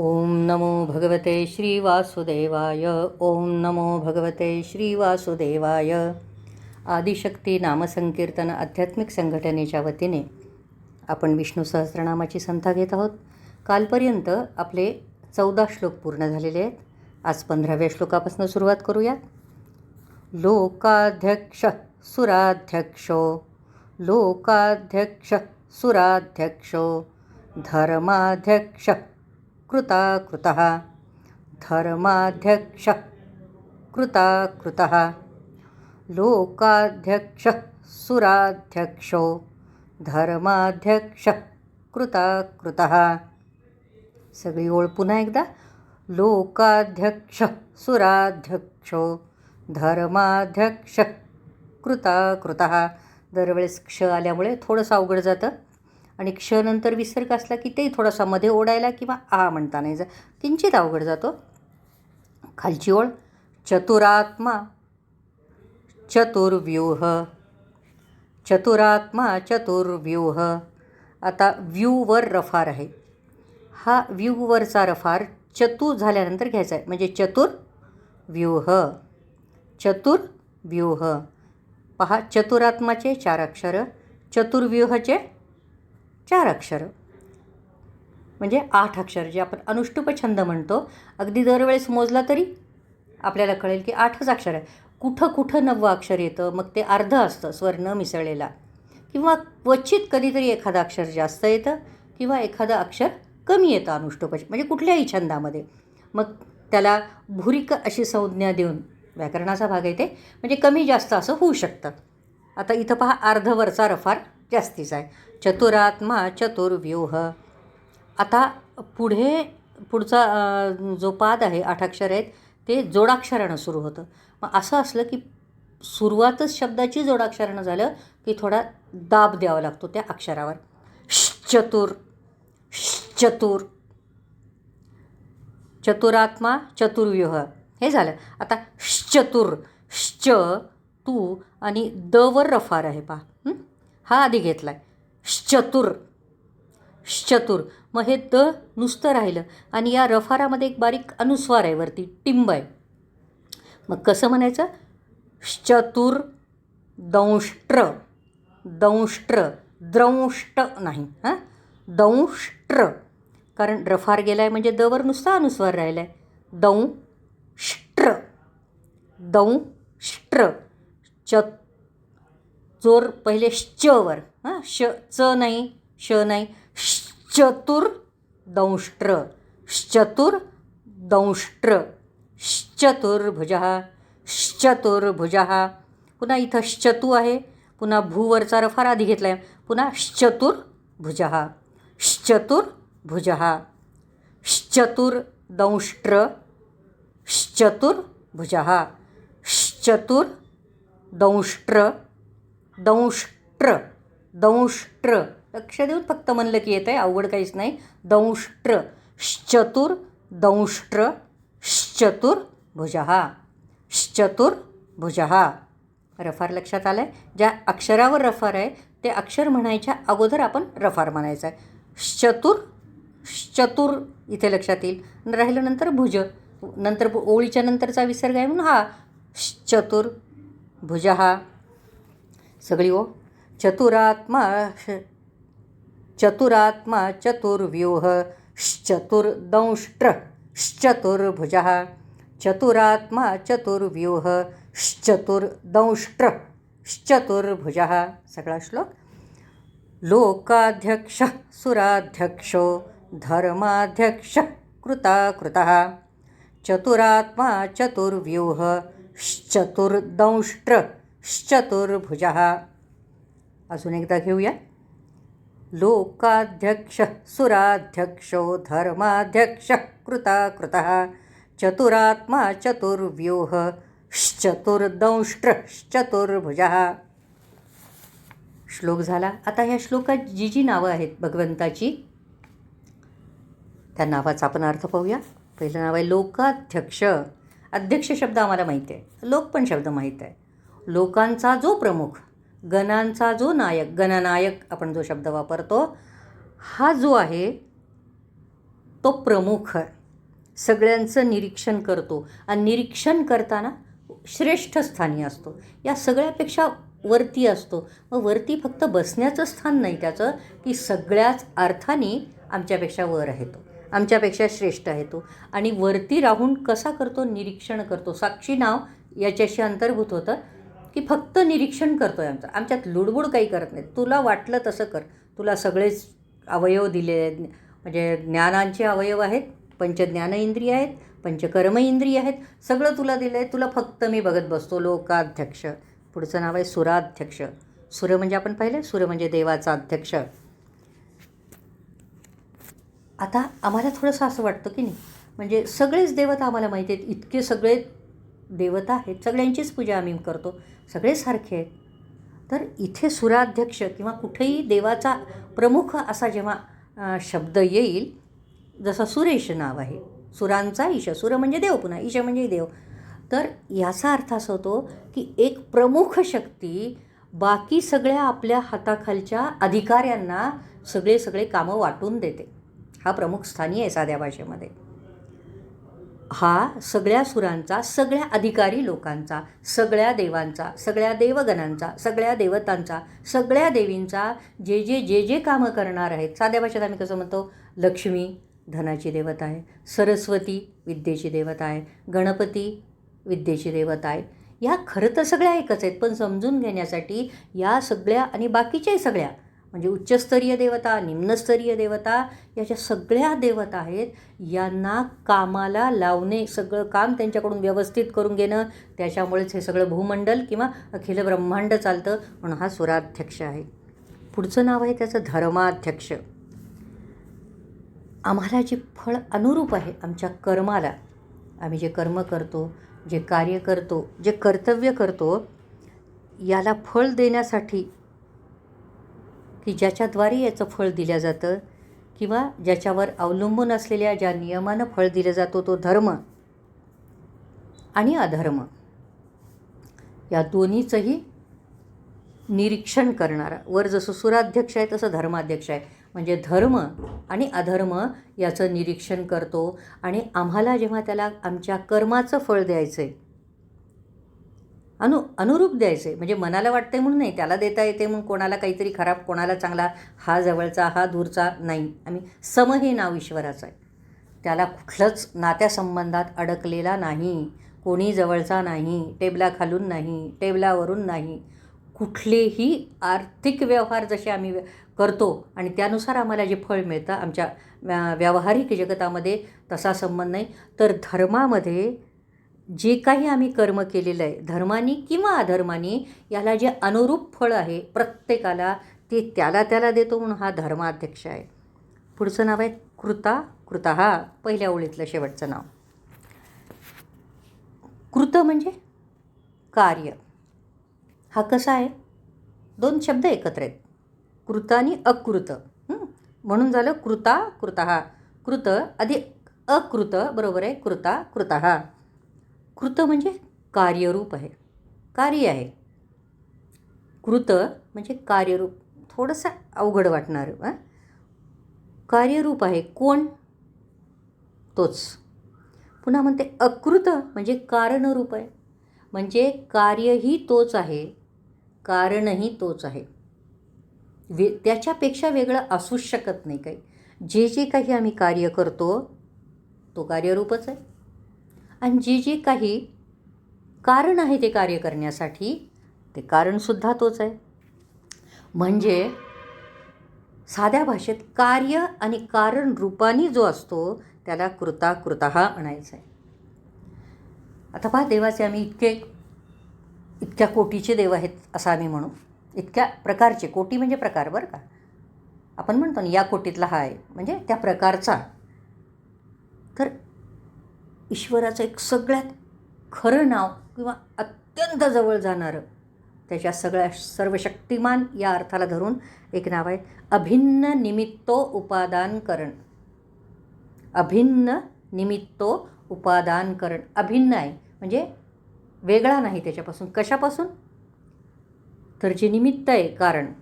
ओम नमो भगवते श्रीवासुदेवाय ओम नमो भगवते श्रीवासुदेवाय आदिशक्ती नामसंकीर्तन आध्यात्मिक संघटनेच्या वतीने आपण विष्णू सहस्रनामाची संथा घेत आहोत. कालपर्यंत आपले चौदा श्लोक पूर्ण झालेले आहेत. आज पंधराव्या श्लोकापासून सुरुवात करूयात. लोकाध्यक्ष सुराध्यक्षो लोकाध्यक्ष सुराध्यक्षो धर्माध्यक्ष कृताकृतः। धर्माध्यक्ष कृताकृतः। लोकाध्यक्ष सुराध्यक्षो। धर्माध्यक्ष कृताकृतः। सगळी ओळ पुन्हा एकदा। लोकाध्यक्ष सुराध्यक्षो। धर्माध्यक्ष कृताकृतः। दरवेळेस क्ष आल्यामुळे थोडंसं अवघड जातं. आणि क्षनंतर विसर्ग असला की तेही थोडासा मध्ये ओढायला किंवा आ म्हणता नाही जा. किंचित अवघड जातो. खालची ओळ चतुरात्मा चतुर्व्यूह. चतुरात्मा चतुर्व्यूह. आता व्यूवर रफार आहे. हा व्यूवरचा रफार चतुर झाल्यानंतर घ्यायचा आहे. म्हणजे चतुर व्यूह चतुर व्यूह पहा चतुरात्माचे चार अक्षरं चतुर्व्यूहचे चार अक्षरं. म्हणजे आठ अक्षर जे आपण अनुष्टुप छंद म्हणतो. अगदी दरवेळेस मोजला तरी आपल्याला कळेल की आठच अक्षर आहे. कुठं कुठं नववं अक्षर येतं मग ते अर्ध असतं स्वर न मिसळलेला. किंवा क्वचित कधीतरी एखादं अक्षर जास्त येतं किंवा एखादं अक्षर कमी येतं अनुष्टुप म्हणजे कुठल्याही छंदामध्ये. मग त्याला भुरिक अशी संज्ञा देऊन व्याकरणाचा भाग येते म्हणजे कमी जास्त असं होऊ शकतं. आता इथं पहा अर्धवरचा रफार जास्तीचा आहे. चतुरात्मा चतुर्व्यूह. आता पुढे पुढचा जो पाद आहे आठ अक्षर आहेत ते जोडाक्षरानं सुरू होतं. मग असं असलं की सुरुवातच शब्दाची जोडाक्षरानं झालं की थोडा दाब द्यावा लागतो त्या अक्षरावर. चतुर चतुर चतुरात्मा चतुर्व्यूह. हे झालं. आता चतुर श्च तू आणि द वर रफार आहे पा हा? आधी घेतला आहे चतुर चतुर मग हे द नुसतं राहिलं आणि या रफारामध्ये एक बारीक अनुस्वार आहे वरती टिंब आहे. मग कसं म्हणायचं? चतुर दंष्ट्र. दंष्ट्र. द्रंष्ट नाही हां? दंष्ट्र. कारण रफार गेला आहे म्हणजे दवर नुसता अनुस्वार राहिला आहे दंष्ट्र. दंष्ट्र. चत जोर पहिले शवर हां श च नाही श नाही. चतुर दंष्ट्र. चतुर दंष्ट्र. चतुर्भुज चतुर्भुज पुन्हा इथं चतू आहे. पुन्हा भूवरचा रफार आधी घेतला आहे पुन्हा चतुर्भुज चतुर्भुज चतुर्दंष्ट्र चतुर्भुज चतुर्दंष्ट्र दंष्ट्र दंष्ट्र. लक्ष देऊन फक्त म्हणलं की येतं आहे अवघड काहीच नाही. दंष्ट्र चतुर दंष्ट्र चतुर्भुज भुजहा. रफार लक्षात आलं आहे ज्या अक्षरावर रफार आहे ते अक्षर म्हणायच्या अगोदर आपण रफार म्हणायचं आहे चतुर चतुर इथे लक्षात येईल. राहिलं नंतर भुज. नंतर ओळीच्या नंतरचा विसर्ग आहे म्हणून हा चतुर भुज हा सगळी हो. ओ चतुरात्मा चतुरात्मा चतुर्व्यूह चतुर्दंष्ट्र चतुर्भुज चतुरात्मा चतुर्व्यूह चतुर्दंष्ट्र चतुर्भुज सगळा श्लोक. लोकाध्यक्ष सुराध्यक्षो धर्माध्यक्ष कृताकृत चतुरात्मा चतुर्व्यूह चतुर्दंष्ट्र चतुर्भुज अजून एकदा घेऊया. लोकाध्यक्ष सुराध्यक्षो धर्माध्यक्ष कृताकृतः चतुरात्मा चतुर्व्यूह चतुर्दंष्ट्रश्चतुर्भुज श्लोक झाला. आता ह्या श्लोकात जी जी नावं आहेत भगवंताची. त्या नावाचा आपण अर्थ पाहूया. पहिलं नाव आहे लोकाध्यक्ष. अध्यक्ष शब्द आम्हाला माहीत आहे. लोक पण शब्द माहीत आहे. लोकांचा जो प्रमुख गणांचा जो नायक गणनायक आपण जो शब्द वापरतो हा जो आहे तो प्रमुख सगळ्यांचं निरीक्षण करतो आणि निरीक्षण करताना श्रेष्ठ स्थानी असतो. या सगळ्यापेक्षा वरती असतो. मग वरती फक्त बसण्याचं स्थान नाही त्याचं की सगळ्याच अर्थाने आमच्यापेक्षा वर आहे तो. आमच्यापेक्षा श्रेष्ठ आहे तो. आणि वरती राहून कसा करतो? निरीक्षण करतो. साक्षी नाव याच्याशी अंतर्भूत होतं. की फक्त निरीक्षण करतो आहे आमचं. आमच्यात लुडबुड काही करत नाही. तुला वाटलं तसं कर. तुला सगळेच अवयव दिले आहेत. म्हणजे ज्ञानांचे अवयव आहेत पंचज्ञान इंद्रिय आहेत पंचकर्म इंद्रिय आहेत सगळं तुला दिलं आहे. तुला फक्त मी बघत बसतो लोकाध्यक्ष. पुढचं नाव आहे सुराध्यक्ष. सुर म्हणजे आपण पाहिलं? सुर म्हणजे देवाचा अध्यक्ष. आता आम्हाला थोडंसं असं वाटतं की नाही? म्हणजे सगळेच देवता आम्हाला माहिती आहेत. इतके सगळे देवता आहेत सगळ्यांचीच पूजा आम्ही करतो सगळे सारखे आहेत. तर इथे सुराध्यक्ष किंवा कुठेही देवाचा प्रमुख असा जेव्हा शब्द येईल जसं सुरेश नाव आहे. सुरांचा ईश सुर म्हणजे देव पुन्हा ईश म्हणजे देव. तर याचा अर्थ असा होतो की एक प्रमुख शक्ती बाकी सगळ्या आपल्या हाताखालच्या अधिकाऱ्यांना सगळे सगळे कामं वाटून देते. हा प्रमुख स्थानी आहे साध्या भाषेमध्ये. हा सगळ्या सुरांचा सगळ्या अधिकारी लोकांचा सगळ्या देवांचा सगळ्या देवगणांचा सगळ्या देवतांचा सगळ्या देवींचा जे जे जे जे कामं करणार आहेत. साध्या भाषेत आम्ही कसं म्हणतो? लक्ष्मी धनाची देवता आहे सरस्वती विद्येची देवता आहे गणपती विद्येची देवता आहे. या खरं तर सगळ्या एकच आहेत पण समजून घेण्यासाठी या सगळ्या आणि बाकीच्याही सगळ्या म्हणजे उच्चस्तरीय देवता निम्नस्तरीय देवता याच्या सगळ्या देवता आहेत यांना कामाला लावणे सगळं काम त्यांच्याकडून व्यवस्थित करून घेणं त्याच्यामुळेच हे सगळं भूमंडल किंवा अखिल ब्रह्मांड चालतं म्हणून हा सुराध्यक्ष आहे. पुढचं नाव आहे त्याचं धर्माध्यक्ष. आम्हाला जे फळ अनुरूप आहे आमच्या कर्माला आम्ही जे कर्म करतो जे कार्य करतो जे कर्तव्य करतो याला फळ देण्यासाठी की ज्याच्याद्वारे याचं फळ दिलं जातं किंवा ज्याच्यावर अवलंबून असलेल्या ज्या नियमानं फळ दिलं जातो तो धर्म आणि अधर्म. या दोन्हीचंही निरीक्षण करणारा. वर जसं सुराध्यक्ष आहे तसं धर्माध्यक्ष आहे. म्हणजे धर्म आणि अधर्म याचं निरीक्षण करतो आणि आम्हाला जेव्हा त्याला आमच्या कर्माचं फळ द्यायचं आहे अनु अनुरूप द्यायचे. म्हणजे मनाला वाटते म्हणून नाही त्याला देता येते म्हणून कोणाला काहीतरी खराब कोणाला चांगला हा जवळचा हा दूरचा नाही. आम्ही सम हे नाव ईश्वराचं आहे. त्याला कुठलंच नात्यासंबंधात अडकलेला नाही. कोणी जवळचा नाही टेबलाखालून नाही टेबलावरून नाही. कुठलेही आर्थिक व्यवहार जसे आम्ही व्य- करतो आणि त्यानुसार आम्हाला जे फळ मिळतं आमच्या व्या- व्यावहारिक जगतामध्ये तसा संबंध नाही. तर धर्मामध्ये जे काही आम्ही कर्म केलेलं आहे धर्मानी किंवा अधर्मानी याला जे अनुरूप फळ आहे प्रत्येकाला ते त्याला त्याला देतो म्हणून हा धर्माध्यक्ष आहे. पुढचं नाव आहे कृता कृता हा पहिल्या ओळीतलं शेवटचं नाव. कृत म्हणजे कार्य. हा कसा आहे? दोन शब्द एकत्र आहेत. कृत आणि अकृत. म्हणून झालं कृता कृता. हा कृत अधिक अकृत बरोबर आहे कृता कृता. हा कृत म्हणजे कार्यरूप आहे. कार्य आहे. कृत म्हणजे कार्यरूप. थोडंसं अवघड वाटणार हां? कार्यरूप आहे. कोण? तोच. पुन्हा म्हणते अकृत म्हणजे कारणरूप आहे. म्हणजे कार्यही तोच आहे कारणही तोच आहे. वे त्याच्यापेक्षा वेगळं असूच शकत नाही काही. जे जे काही आम्ही कार्य करतो तो कार्यरूपच आहे. आणि जे जे काही कारण आहे ते कार्य करण्यासाठी ते कारणसुद्धा तोच आहे. म्हणजे साध्या भाषेत कार्य आणि कारण रूपाने जो असतो त्याला कृता कृता हा आणायचा आहे. आता पहा देवाचे आम्ही इतके इतक्या कोटीचे देव आहेत असं आम्ही म्हणू. इतक्या प्रकारचे कोटी म्हणजे प्रकार बरं का. आपण म्हणतो ना या कोटीतला हा आहे. म्हणजे त्या प्रकारचा. तर ईश्वराचं एक सगळ्यात खरं नाव किंवा अत्यंत जवळ जाणारं त्याच्या सगळ्या सर्वशक्तिमान या अर्थाला धरून एक नाव आहे अभिन्न निमित्तो उपादान करण. अभिन्न निमित्तो उपादान करण. अभिन्न आहे म्हणजे वेगळा नाही त्याच्यापासून. कशापासून? तर जे निमित्त आहे कारण.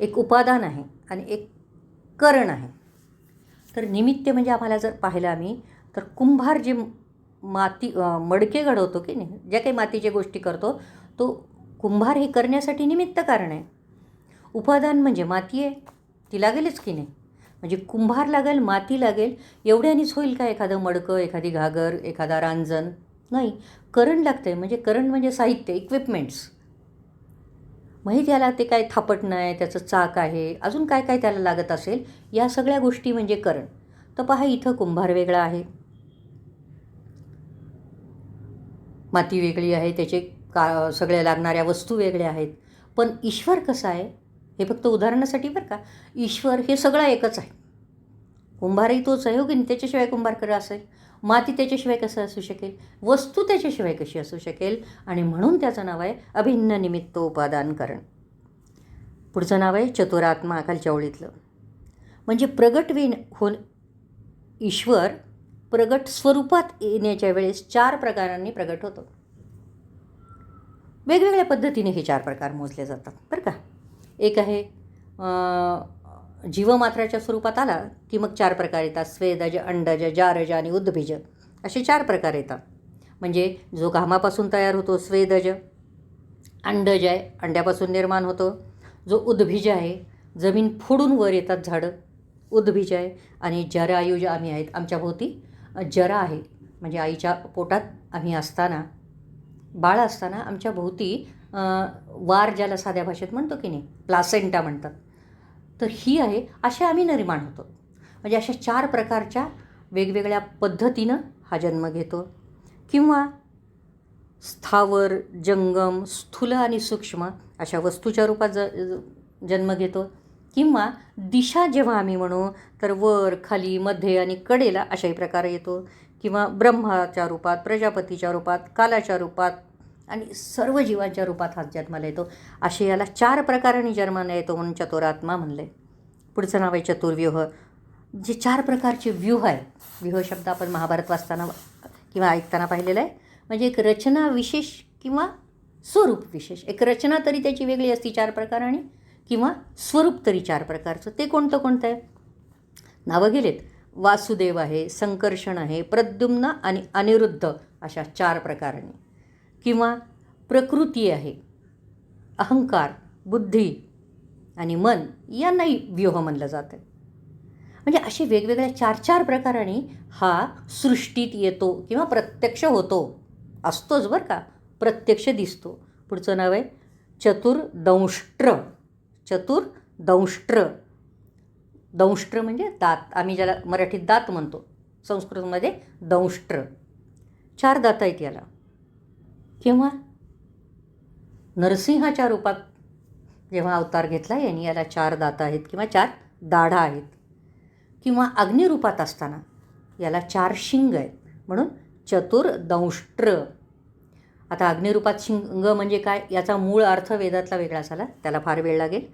एक उपादान आहे आणि एक करण आहे. तर निमित्त म्हणजे आम्हाला जर पाहिलं आम्ही तर कुंभार जे माती मडके घडवतो की नाही ज्या काही मातीच्या गोष्टी करतो तो कुंभार हे करण्यासाठी निमित्त कारण आहे. उपादान म्हणजे माती आहे ती लागेलच की नाही? म्हणजे कुंभार लागेल माती लागेल एवढ्यानेच होईल का एखादं मडकं एखादी घागर एखादा रांजण? नाही. करण लागतं आहे म्हणजे करण म्हणजे साहित्य इक्विपमेंट्स माहिती याला ते काय थापटणं आहे त्याचं चाक आहे अजून काय काय त्याला लागत असेल या सगळ्या गोष्टी म्हणजे करण. तर पहा इथं कुंभार वेगळा आहे. माती वेगळी आहे त्याचे का सगळ्या लागणाऱ्या वस्तू वेगळ्या आहेत. पण ईश्वर कसा आहे? हे फक्त उदाहरणासाठी बरं का. ईश्वर हे सगळं एकच आहे. कुंभारही तोच आहे हो की त्याच्याशिवाय कुंभार असेल माती त्याच्याशिवाय कसं असू शकेल? वस्तू त्याच्याशिवाय कशी असू शकेल? आणि म्हणून त्याचं नाव आहे अभिन्न निमित्त उपादान करण. पुढचं नाव आहे चतुरात्मा खालच्या ओळीतलं. म्हणजे प्रगट विण हो ईश्वर प्रगट स्वरूपात येण्याच्या वेळेस चार प्रकारांनी प्रगट होतो. वेगवेगळ्या पद्धतीने हे चार प्रकार मोजले जातात. बरं का? एक आहे जीवमात्राच्या स्वरूपात आला की मग चार प्रकार येतात. स्वेदज अंडज जारज आणि उद्भिज. असे चार प्रकार येतात. म्हणजे जो घामापासून तयार होतो स्वेदज अंडज आहे अंड्यापासून निर्माण होतो. जो उद्भिज आहे जमीन फोडून वर येतात झाडं. उद्भिज आहे आणि जरायुज आम्ही आहेत आमच्या भोवती जरा आहे. म्हणजे आईच्या पोटात आम्ही असताना बाळ असताना आमच्या भोवती वार ज्याला साध्या भाषेत म्हणतो की नाही प्लासेंटा म्हणतात. तर ही आहे असे आम्ही निर्माण होतो. म्हणजे अशा चार प्रकारच्या वेगवेगळ्या पद्धतीनं हा जन्म घेतो. किंवा स्थावर जंगम स्थूल आणि सूक्ष्म अशा वस्तूच्या रूपात ज ज- जन्म घेतो. किंवा दिशा जेव्हा आम्ही म्हणू तर वर खाली मध्ये आणि कडेला अशाही प्रकारे येतो. किंवा ब्रह्माच्या रूपात प्रजापतीच्या रूपात कालाच्या रूपात आणि सर्व जीवांच्या रूपात हा जन्माला येतो असे याला चार प्रकाराने जन्माला येतो म्हणून चतुरात्मा म्हणले. पुढचं नाव आहे चतुर्व्यूह. जे चार प्रकारचे व्यूह आहे व्यूह शब्द आपण महाभारत वाचताना किंवा ऐकताना पाहिलेला आहे. म्हणजे एक रचना विशेष किंवा स्वरूप विशेष. एक रचना तरी त्याची वेगळी असती चार प्रकाराने किंवा स्वरूप तरी चार प्रकारचं. ते कोणतं कोणतं आहे? नावं गेलेत. वासुदेव आहे संकर्षण आहे प्रद्युम्न आणि अनिरुद्ध अशा चार प्रकारांनी. किंवा प्रकृती आहे. अहंकार बुद्धी आणि मन यांनाही व्यूह म्हणलं जातं. म्हणजे असे वेगवेगळ्या चार चार प्रकारांनी हा सृष्टीत येतो किंवा प्रत्यक्ष होतो. असतोच बरं का. प्रत्यक्ष दिसतो. पुढचं नाव आहे चतुर्दंष्ट्र. चतुर्दंष्ट्र. दंष्ट्र म्हणजे दात. आम्ही ज्याला मराठीत दात म्हणतो. संस्कृतमध्ये दंष्ट्र. चार दात आहेत याला. किंवा नरसिंहाच्या रूपात जेव्हा अवतार घेतला यांनी याला चार दात आहेत किंवा चार दाढा आहेत किंवा अग्निरूपात असताना याला चार शिंग आहेत. म्हणून चतुर्दंष्ट्र. आता अग्निरूपात शिंग म्हणजे काय? याचा मूळ अर्थ वेदातला वेगळा झाला. त्याला फार वेळ लागेल.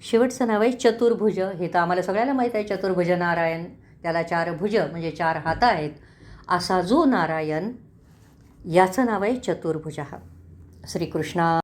शेवटचं नाव आहे चतुर्भुज. हे तर आम्हाला सगळ्याला माहीत आहे. चतुर्भुज नारायण त्याला चार भुज म्हणजे चार हात आहेत. असा जो नारायण याचं नाव आहे चतुर्भुज. श्रीकृष्णा